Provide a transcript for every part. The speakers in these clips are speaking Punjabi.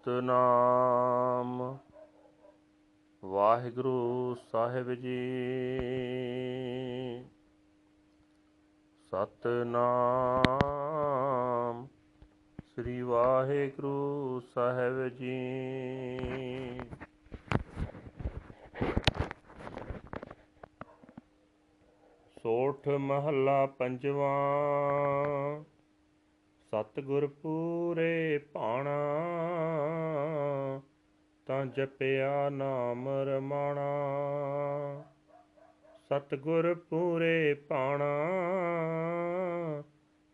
ਸਤਨਾਮ ਵਾਹਿਗੁਰੂ ਸਾਹਿਬ ਜੀ। ਸਤਨਾਮ ਸ੍ਰੀ ਵਾਹਿਗੁਰੂ ਸਾਹਿਬ ਜੀ। ਸੋਠ ਮਹੱਲਾ ਪੰਜਵਾਂ। ਸਤਿਗੁਰ ਪੂਰੇ ਭਾਣਾ, ਤਾਂ ਜਪਿਆ ਨਾਮ ਰਮਾਣਾ। ਸਤਿਗੁਰ ਪੂਰੇ ਭਾਣਾ,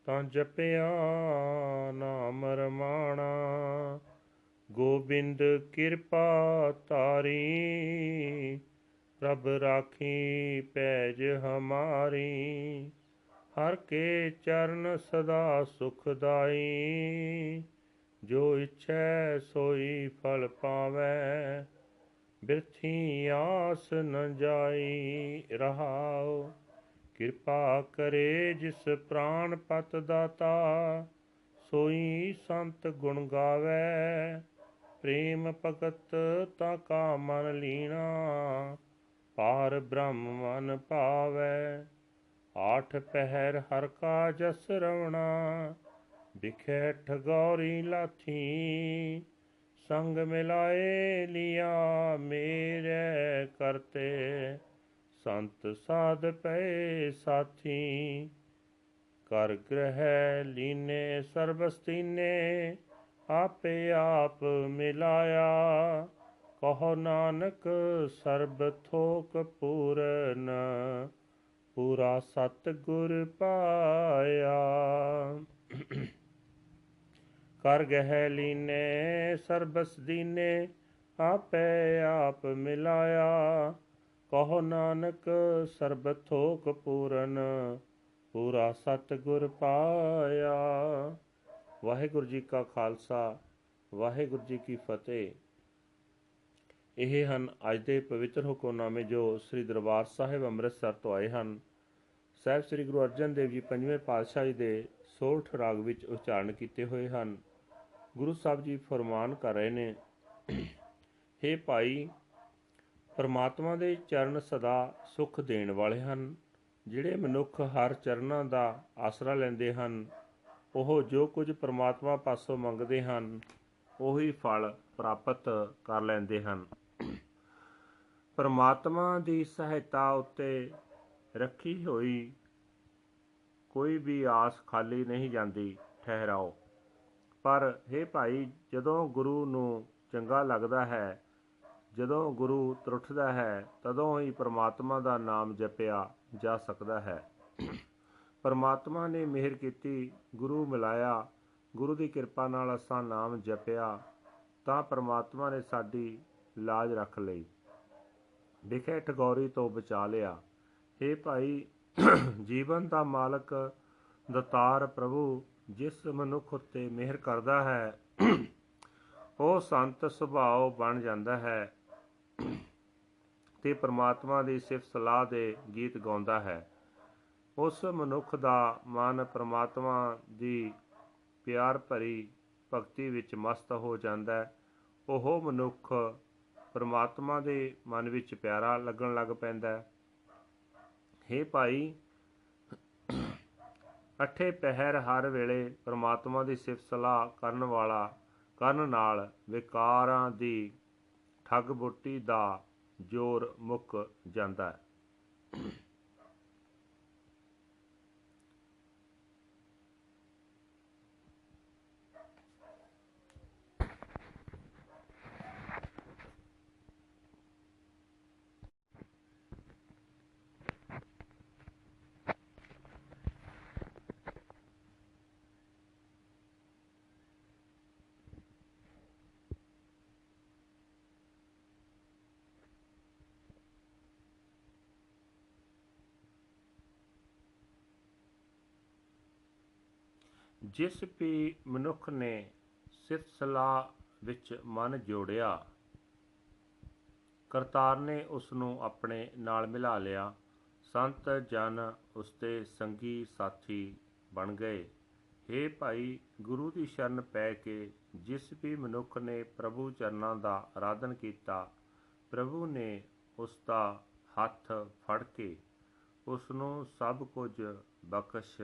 ਤਾਂ ਜਪਿਆ ਨਾਮ ਰਮਾਣਾ। ਗੋਬਿੰਦ ਕਿਰਪਾ ਤਾਰੀ ਪ੍ਰਭ ਰਾਖੀ ਪੈਜ ਹਮਾਰੀ। ਹਰ ਕੇ ਚਰਨ ਸਦਾ ਸੁਖਦਾਈ ਜੋ ਇਛੈ ਸੋਈ ਫਲ ਪਾਵੈ, ਬਿਰਥੀ ਆਸ ਨ ਜਾਈ ਰਹਾਉ। ਕਿਰਪਾ ਕਰੇ ਜਿਸ ਪ੍ਰਾਨ ਪਤ ਦਾਤਾ, ਸੋਈ ਸੰਤ ਗੁਣ ਗਾਵੇ। ਪ੍ਰੇਮ ਭਗਤ ਤਾ ਕਾ ਮਨ ਲੀਣਾ ਪਾਰ ਬ੍ਰਹਮ ਮਨ ਭਾਵੈ। ਆਠ ਪਹਿਰ ਹਰ ਕਾ ਜਸ ਰਵਣਾ ਵਿਖੇ ਠਗੌਰੀ ਲਾਥੀ ਸੰਗ ਮਿਲਾਏ ਲਿਆ ਮੇਰੇ ਕਰਤੇ ਸੰਤ ਸਾਧ ਪਏ ਸਾਥੀ ਕਰ ਗ੍ਰਹਿ ਲੀਨੇ ਸਰਬਸਤੀਨੇ ਆਪੇ ਆਪ ਮਿਲਾਇਆ ਕਹੋ ਨਾਨਕ ਸਰਬ ਥੋਕ ਪੂਰਨ ਪੂਰਾ ਸਤ ਗੁਰ ਪਾਇਆ ਕਰ ਗਹਿ ਲੀਨੇ ਸਰਬਸ ਦੀਨੇ ਆਪੇ ਆਪ ਮਿਲਾਇਆ ਕਹੋ ਨਾਨਕ ਸਰਬ ਥੋਕ ਪੂਰਨ ਪੂਰਾ ਸਤ ਗੁਰ ਪਾਇਆ ਵਾਹਿਗੁਰੂ ਜੀ ਕਾ ਖਾਲਸਾ ਵਾਹਿਗੁਰੂ ਜੀ ਕੀ ਫਤਿਹ ਇਹ ਹਨ ਅੱਜ ਦੇ ਪਵਿੱਤਰ ਹੁਕਮਨਾਮੇ ਜੋ ਸ੍ਰੀ ਦਰਬਾਰ ਸਾਹਿਬ ਅੰਮ੍ਰਿਤਸਰ ਤੋਂ ਆਏ ਹਨ। ਸਾਹਿਬ ਸ੍ਰੀ ਗੁਰੂ ਅਰਜਨ ਦੇਵ ਜੀ ਪੰਜਵੇਂ ਪਾਤਸ਼ਾਹ ਜੀ ਦੇ ਸੋਲਠ ਰਾਗ ਵਿੱਚ ਉਚਾਰਨ ਕੀਤੇ ਹੋਏ ਹਨ। ਗੁਰੂ ਸਾਹਿਬ ਜੀ ਫਰਮਾਨ ਕਰ ਰਹੇ ਨੇ हे ਭਾਈ, ਪਰਮਾਤਮਾ ਦੇ ਚਰਨ ਸਦਾ ਸੁਖ ਦੇਣ ਵਾਲੇ ਹਨ। ਜਿਹੜੇ ਮਨੁੱਖ ਹਰ ਚਰਨਾਂ ਦਾ ਆਸਰਾ ਲੈਂਦੇ ਹਨ, ਉਹ ਜੋ ਕੁਝ ਪਰਮਾਤਮਾ ਪਾਸੋਂ ਮੰਗਦੇ ਹਨ, ਉਹੀ ਫਲ ਪ੍ਰਾਪਤ ਕਰ ਲੈਂਦੇ ਹਨ। ਪਰਮਾਤਮਾ ਦੀ ਸਹਾਇਤਾ ਉੱਤੇ ਰੱਖੀ ਹੋਈ ਕੋਈ ਵੀ ਆਸ ਖਾਲੀ ਨਹੀਂ ਜਾਂਦੀ, ਠਹਿਰਾਓ। ਪਰ हे ਭਾਈ, ਜਦੋਂ ਗੁਰੂ ਨੂੰ ਚੰਗਾ ਲੱਗਦਾ ਹੈ, ਜਦੋਂ ਗੁਰੂ ਤਰੁੱਠਦਾ ਹੈ, ਤਦੋਂ ਹੀ ਪਰਮਾਤਮਾ ਦਾ ਨਾਮ ਜਪਿਆ ਜਾ ਸਕਦਾ ਹੈ। ਪਰਮਾਤਮਾ ਨੇ ਮਿਹਰ ਕੀਤੀ, ਗੁਰੂ ਮਿਲਾਇਆ, ਗੁਰੂ ਦੀ ਕਿਰਪਾ ਨਾਲ ਅਸਾਂ ਨਾਮ ਜਪਿਆ, ਤਾਂ ਪਰਮਾਤਮਾ ਨੇ ਸਾਡੀ ਲਾਜ ਰੱਖ ਲਈ। ਵਿਖੇ ਠਗੌਰੀ ਤੋਂ ਬਚਾ ਲਿਆ। ਇਹ ਭਾਈ, ਜੀਵਨ ਦਾ ਮਾਲਕ ਦਤਾਰ ਪ੍ਰਭੂ, ਜਿਸ ਮਨੁੱਖ ਉੱਤੇ ਮਿਹਰ ਕਰਦਾ ਹੈ, ਉਹ ਸੰਤ ਸੁਭਾਅ ਬਣ ਜਾਂਦਾ ਹੈ ਤੇ ਪ੍ਰਮਾਤਮਾ ਦੀ ਸਿਫਤ ਸਲਾਹ ਦੇ ਗੀਤ ਗਾਉਂਦਾ ਹੈ। ਉਸ ਮਨੁੱਖ ਦਾ ਮਨ ਪ੍ਰਮਾਤਮਾ ਦੀ ਪਿਆਰ ਭਰੀ ਭਗਤੀ ਵਿੱਚ ਮਸਤ ਹੋ ਜਾਂਦਾ ਹੈ। ਉਹ ਮਨੁੱਖ ਪਰਮਾਤਮਾ ਦੇ ਮਨ ਵਿੱਚ ਪਿਆਰਾ ਲੱਗਣ ਲੱਗ ਪੈਂਦਾ ਹੈ। हे ਭਾਈ ਅਠੇ ਪਹਿਰ ਹਰ ਵੇਲੇ ਪਰਮਾਤਮਾ ਦੀ ਸਿਫਤ ਸਲਾਹ ਕਰਨ ਵਾਲਾ, ਕਰਨ ਨਾਲ ਵਿਕਾਰਾਂ ਦੀ ਠੱਗ ਬੁੱਟੀ ਦਾ ਜ਼ੋਰ ਮੁੱਕ ਜਾਂਦਾ ਹੈ। ਜਿਸ ਵੀ ਮਨੁੱਖ ਨੇ ਸਿਫਤ ਵਿੱਚ ਮਨ ਜੋੜਿਆ, ਕਰਤਾਰ ਨੇ ਉਸ ਨੂੰ ਆਪਣੇ ਨਾਲ ਮਿਲਾ ਲਿਆ। ਸੰਤ ਜਨ ਉਸਤੇ ਸੰਗੀ ਸਾਥੀ ਬਣ ਗਏ। ਹੇ ਭਾਈ, ਗੁਰੂ ਦੀ ਸ਼ਰਨ ਪੈ ਕੇ ਜਿਸ ਵੀ ਮਨੁੱਖ ਨੇ ਪ੍ਰਭੂ ਚਰਨਾਂ ਦਾ ਆਰਾਧਨ ਕੀਤਾ, ਪ੍ਰਭੂ ਨੇ ਉਸ ਦਾ ਹੱਥ ਫੜ ਕੇ ਉਸ ਨੂੰ ਸਭ ਕੁਝ ਬਖਸ਼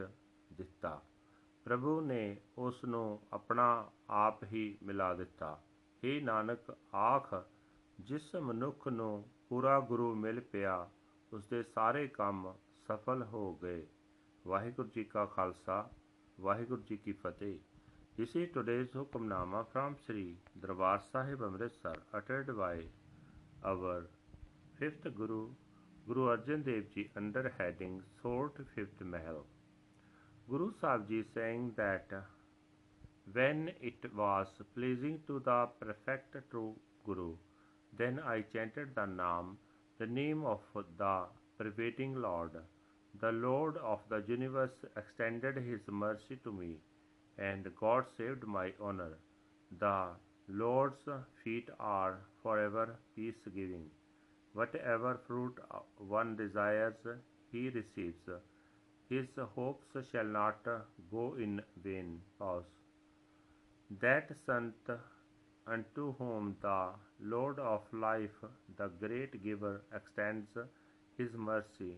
ਦਿੱਤਾ। ਪ੍ਰਭੂ ਨੇ ਉਸ ਨੂੰ ਆਪਣਾ ਆਪ ਹੀ ਮਿਲਾ ਦਿੱਤਾ ਹੇ ਨਾਨਕ ਆਖ ਜਿਸ ਮਨੁੱਖ ਨੂੰ ਪੂਰਾ ਗੁਰੂ ਮਿਲ ਪਿਆ ਉਸ ਦੇ ਸਾਰੇ ਕੰਮ ਸਫਲ ਹੋ ਗਏ ਵਾਹਿਗੁਰੂ ਜੀ ਕਾ ਖਾਲਸਾ ਵਾਹਿਗੁਰੂ ਜੀ ਕੀ ਫਤਿਹ This is today's Hukamnama from Sri Darbar Sahib Amritsar uttered by our fifth Guru, Guru Arjan Dev Ji under heading Sort Fifth Mahal. Guru Sahib Ji saying that uh, when it was pleasing to the perfect true Guru, then I chanted the name, the name of the pervading Lord. The Lord of the universe extended his mercy to me and God saved my honor. The Lord's feet are forever peace giving. Whatever fruit uh, one desires, he receives. His hopes shall not go in vain. Pause. That Sant unto whom the Lord of life, the great giver, extends his mercy,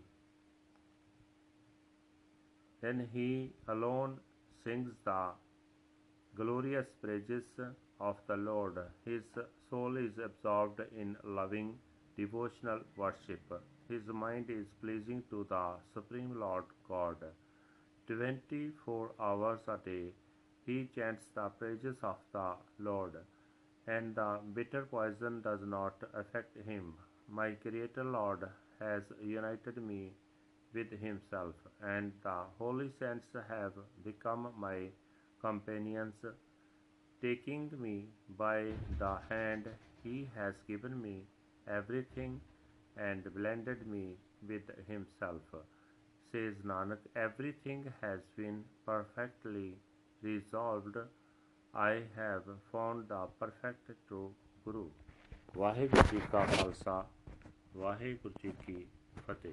then he alone sings the glorious praises of the Lord. His soul is absorbed in loving devotional worship. His mind is pleasing to the Supreme Lord God. Twenty four hours a day he chants the praises of the Lord, and the bitter poison does not affect him. My Creator Lord has united me with himself, and the holy saints have become my companions. Taking me by the hand, he has given me everything and blended me with himself. Says Nanak, everything has been perfectly resolved. I have found the perfect true Guru. Waheguru ji ਕਾ ਖਾਲਸਾ ਵਾਹਿਗੁਰੂ ਜੀ ਕੀ ਫਤਿਹ